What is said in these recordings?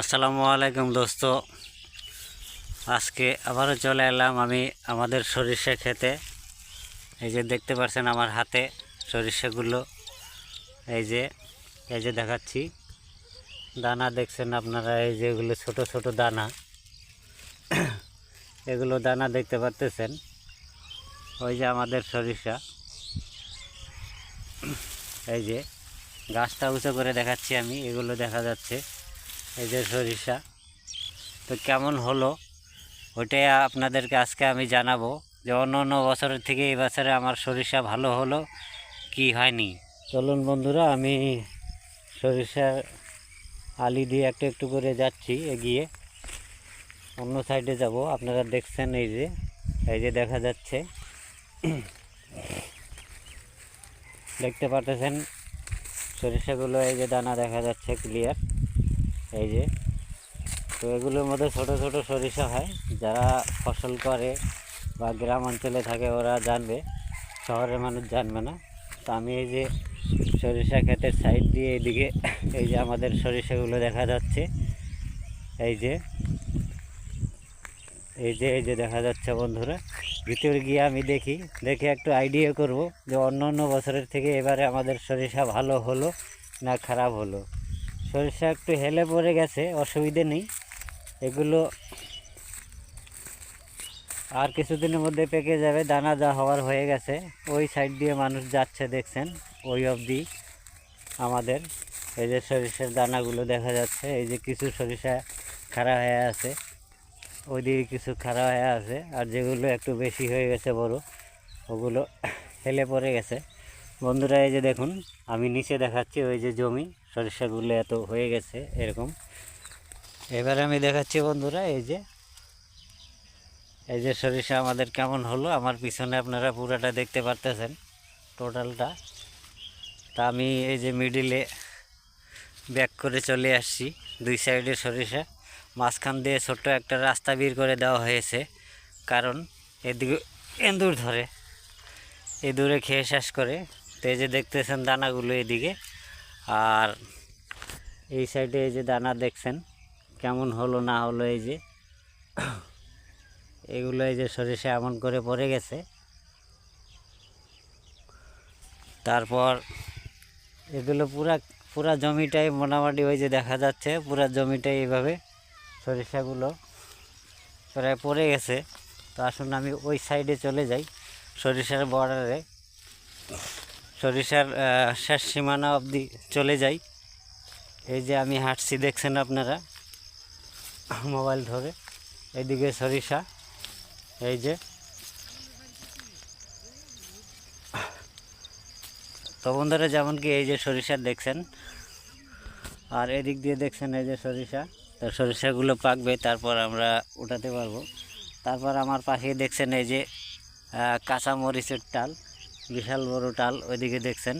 আসসালামু আলাইকুম দোস্ত। আজকে আবারও চলে এলাম আমি আমাদের সরিষা খেতে। এই যে দেখতে পাচ্ছেন আমার হাতে সরিষাগুলো। এই যে এই যে দেখাচ্ছি। দানা দেখছেন আপনারা, এই যে এগুলো ছোট ছোট দানা। এগুলো দানা দেখতে পাচ্তেছেন ওই যে আমাদের সরিষা। এই যে, গাছটা উঁচু করে দেখাচ্ছি আমি, এগুলো দেখা যাচ্ছে। এই যে সরিষা। তো কেমন হলো? ওইটাই আপনাদেরকে আজকে আমি জানাব যে অন্য অন্য বছরের থেকে এই বছরে আমার সরিষা ভালো হলো কি হয়নি। চলুন বন্ধুরা, আমি সরিষার আলি দিয়ে একটু একটু করে যাচ্ছি, এগিয়ে। অন্য সাইডে যাব। আপনারা দেখছেন এই যে এই যে দেখা যাচ্ছে। দেখতে পারতেছেন সরিষাগুলো, এই যে দানা দেখা যাচ্ছে ক্লিয়ার এই যে। তো এগুলোর মধ্যে ছোট ছোট সরিষা হয়। যারা ফসল করে বা গ্রাম অঞ্চলে থাকে, ওরা জানবে। শহরের মানুষ জানবে না। তো আমি এই যে সরিষা ক্ষেতের সাইড দিয়ে এদিকে এই যে আমাদের সরিষাগুলো দেখা যাচ্ছে। এই যে। এই যে এই যে দেখা যাচ্ছে বন্ধুরা। ভিতরে গিয়ে আমি দেখি, দেখে একটু আইডিয়া করব যে অন্য অন্য বছরের থেকে এবারে আমাদের সরিষা ভালো হলো না খারাপ হলো। সরিষা একটু হেলে পড়ে গেছে, অসুবিধে নেই। এগুলো আর কিছুদিনের মধ্যে পেকে যাবে, দানা যা হওয়ার হয়ে গেছে। ওই সাইড দিয়ে মানুষ যাচ্ছে, দেখছেন, ওই অবধি আমাদের। এই যে সরিষার দানাগুলো দেখা যাচ্ছে, এই যে কিছু সরিষা খাড়া হয়ে আছে ওইদিকে কিছু খাড়া হয়ে আছে, আর যেগুলো একটু বেশি হয়ে গেছে বড়, ওগুলো হেলে পড়ে গেছে। বন্ধুরা, এই যে দেখুন, আমি নিচে দেখাচ্ছি ওই যে জমি। সরিষাগুলো এত হয়ে গেছে এরকম। এবার আমি দেখাচ্ছি বন্ধুরা, এই যে এই যে সরিষা আমাদের কেমন হলো, আমার পিছনে আপনারা পুরাটা দেখতে পারতেছেন টোটালটা। তা আমি এই যে মিডিলে ব্যাক করে চলে আসছি, দুই সাইডে সরিষা। মাঝখান দিয়ে ছোট্ট একটা রাস্তা বের করে দেওয়া হয়েছে, কারণ এদিকে এন্দুর ধরে এঁদুরে খেয়ে শেষ করে। তো এই যে দেখতেছেন দানাগুলো এদিকে। আর এই সাইডে এই যে দানা দেখছেন, কেমন হলো না হলো এই যে। এগুলো এই যে সরিষা এমন করে পড়ে গেছে। তারপর এগুলো পুরা পুরা জমিটাই মোটামুটি ওই যে দেখা যাচ্ছে, পুরা জমিটাই এইভাবে সরিষাগুলো প্রায় পড়ে গেছে। তো আসুন আমি ওই সাইডে চলে যাই সরিষার বর্ডারে সরিষার শেষ সীমানা অবধি চলে যাই। এই যে আমি হাঁটছি, দেখছেন আপনারা? মোবাইল ধরে। এইদিকে সরিষা, এই যে। তো বন্ধুরা, যেমন কি এই যে সরিষা দেখছেন, আর এদিক দিয়ে দেখছেন এই যে সরিষা। তো সরিষাগুলো পাকবে, তারপর আমরা উঠাতে পারব। তারপর আমার পাশে দেখছেন এই যে কাঁচা মরিচের টাল। বিশাল বড় টাল ওইদিকে দেখছেন।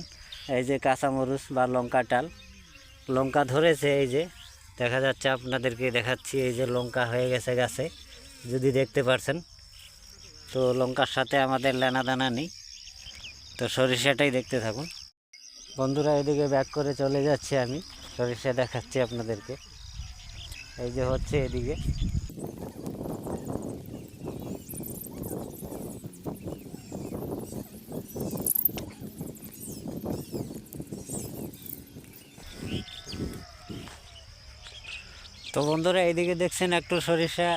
এই যে কাঁচা মরিচ বা লঙ্কা টাল। লঙ্কা ধরেছে এই যে, দেখা যাচ্ছে আপনাদেরকে দেখাচ্ছি এই যে লঙ্কা হয়ে গেছে গাছে, যদি দেখতে পারছেন। তো লঙ্কার সাথে আমাদের লেনা দানা নেই, তো সরিষাটাই দেখতে থাকুন। বন্ধুরা, এদিকে ব্যাক করে চলে যাচ্ছি আমি, সরিষা দেখাচ্ছি আপনাদেরকে। এই যে হচ্ছে এদিকে। তো বন্ধুরা, এইদিকে দেখছেন একটু সরিষা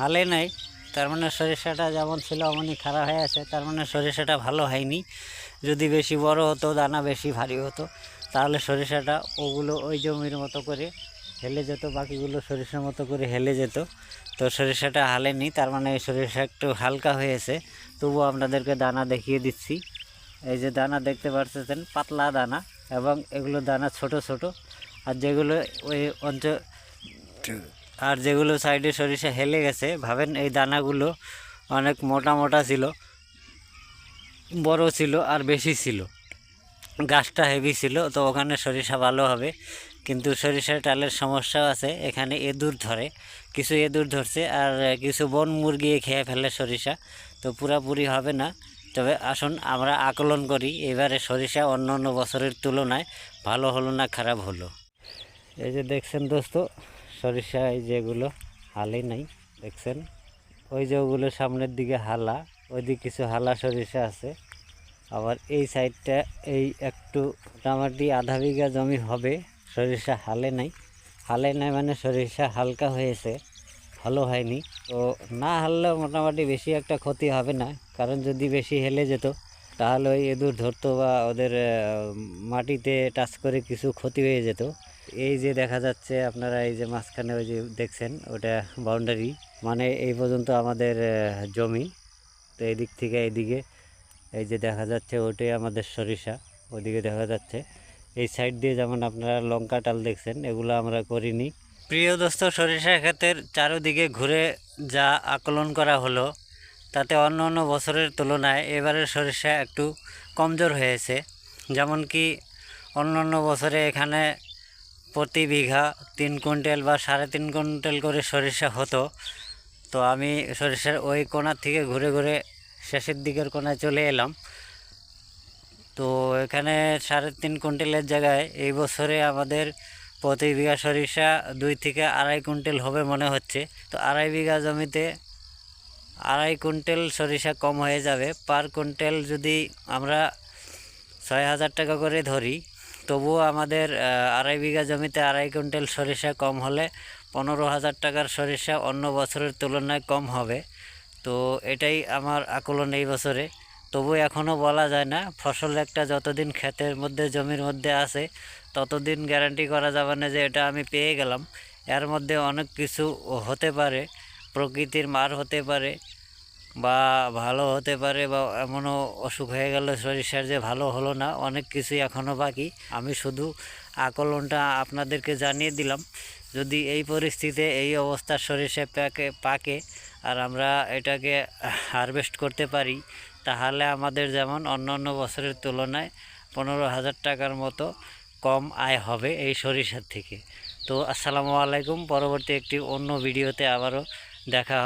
হালে নাই। তার মানে সরিষাটা যেমন ছিল অমনই খারাপ হয়ে আছে, তার মানে সরিষাটা ভালো হয়নি। যদি বেশি বড় হতো, দানা বেশি ভারী হতো, তাহলে সরিষাটা ওগুলো ওই জমির মতো করে হেলে যেত, বাকিগুলো সরিষার মতো করে হেলে যেত। তো সরিষাটা হালেনি, তার মানে এই সরিষা একটু হালকা হয়েছে। তবুও আপনাদেরকে দানা দেখিয়ে দিচ্ছি। এই যে দানা দেখতে পাচ্ছেন পাতলা দানা, এবং এগুলো দানা ছোট ছোট, আর যেগুলো ওই অঞ্চল আর যেগুলো সাইডে সরিষা হেলে গেছে, ভাবেন এই দানাগুলো অনেক মোটা মোটা ছিল, বড় ছিল আর বেশি ছিল। গাছটা হেভি ছিল, তো ওখানে সরিষা ভালো হবে। কিন্তু সরিষার টালের সমস্যা আছে, এখানে এঁদুর ধরে, কিছু এঁদুর ধরছে আর কিছু বন মুরগি খেয়ে ফেলে সরিষা, তো পুরাপুরি হবে না। তবে আসুন, আমরা আকলন করি, এবারে সরিষা অন্য অন্য বছরের তুলনায় ভালো হলো না, খারাপ হলো। এই যে দেখছেন দোস্ত সরিষা এই যেগুলো হালে নাই, দেখছেন? ওই যে ওগুলো সামনের দিকে হালা, ওইদিকে কিছু হালা সরিষা আছে। আবার এই সাইডটা এই একটু মোটামুটি আধা বিঘা জমি হবে, সরিষা হালে নাই। হালে নাই মানে সরিষা হালকা হয়েছে, ভালো হয়নি। তো না হারলেও মোটামুটি বেশি একটা ক্ষতি হবে না, কারণ যদি বেশি হেলে যেত, তাহলে ওই ইঁদুর ধরতো বা ওদের মাটিতে টাচ করে কিছু ক্ষতি হয়ে যেত। এই যে দেখা যাচ্ছে আপনারা এই যে মাঝখানে ওই যে দেখছেন, ওটা বাউন্ডারি মানে এই পর্যন্ত আমাদের জমি। তো এই দিক থেকে এইদিকে এই যে দেখা যাচ্ছে ওটাই আমাদের সরিষা, ওদিকে দেখা যাচ্ছে। এই সাইড দিয়ে যেমন আপনারা লঙ্কা টাল দেখছেন, এগুলো আমরা করিনি। প্রিয় দোস্ত, সরিষা ক্ষেতের চারোদিকে ঘুরে যা আকলন করা হলো, তাতে অন্য অন্য বছরের তুলনায় এবারের সরিষা একটু কমজোর হয়েছে। যেমন কি অন্য অন্য বছরে এখানে প্রতি বিঘা তিন কুইন্টাল বা সাড়ে তিন কুইন্টাল করে সরিষা হতো। তো আমি সরিষার ওই কোণার থেকে ঘুরে ঘুরে শেষের দিকের কোণায় চলে এলাম। তো এখানে সাড়ে তিন কুইন্টালের জায়গায় এই বছরে আমাদের প্রতি বিঘা সরিষা দুই থেকে আড়াই কুইন্টাল হবে মনে হচ্ছে। তো আড়াই বিঘা জমিতে আড়াই কুইন্টাল সরিষা কম হয়ে যাবে। পার কুইন্টাল যদি আমরা ছয় হাজার টাকা করে ধরি তবুও আমাদের আড়াই বিঘা জমিতে আড়াই কুইন্টাল সরিষা কম হলে পনেরো হাজার টাকার সরিষা অন্য বছরের তুলনায় কম হবে। তো এটাই আমার আকলন এই বছরে। তবু এখনও বলা যায় না, ফসল একটা যতদিন ক্ষেতের মধ্যে, জমির মধ্যে আছে, ততদিন গ্যারান্টি করা যাবে না যে এটা আমি পেয়ে গেলাম। এর মধ্যে অনেক কিছু হতে পারে, প্রকৃতির মার হতে পারে বা ভালো হতে পারে বা এমনও অসুখ হয়ে গেল সরিষার যে ভালো হলো না, অনেক কিছুই এখনও বাকি। আমি শুধু আকলনটা আপনাদেরকে জানিয়ে দিলাম, যদি এই পরিস্থিতিতে এই অবস্থার সরিষা পাকে পাকে আর আমরা এটাকে হারভেস্ট করতে পারি, তাহলে আমাদের যেমন অন্য অন্য বছরের তুলনায় পনেরো হাজার টাকার মতো কম আয় হবে এই সরিষার থেকে। তো আসসালামু আলাইকুম, পরবর্তী একটি অন্য ভিডিওতে আবারও দেখা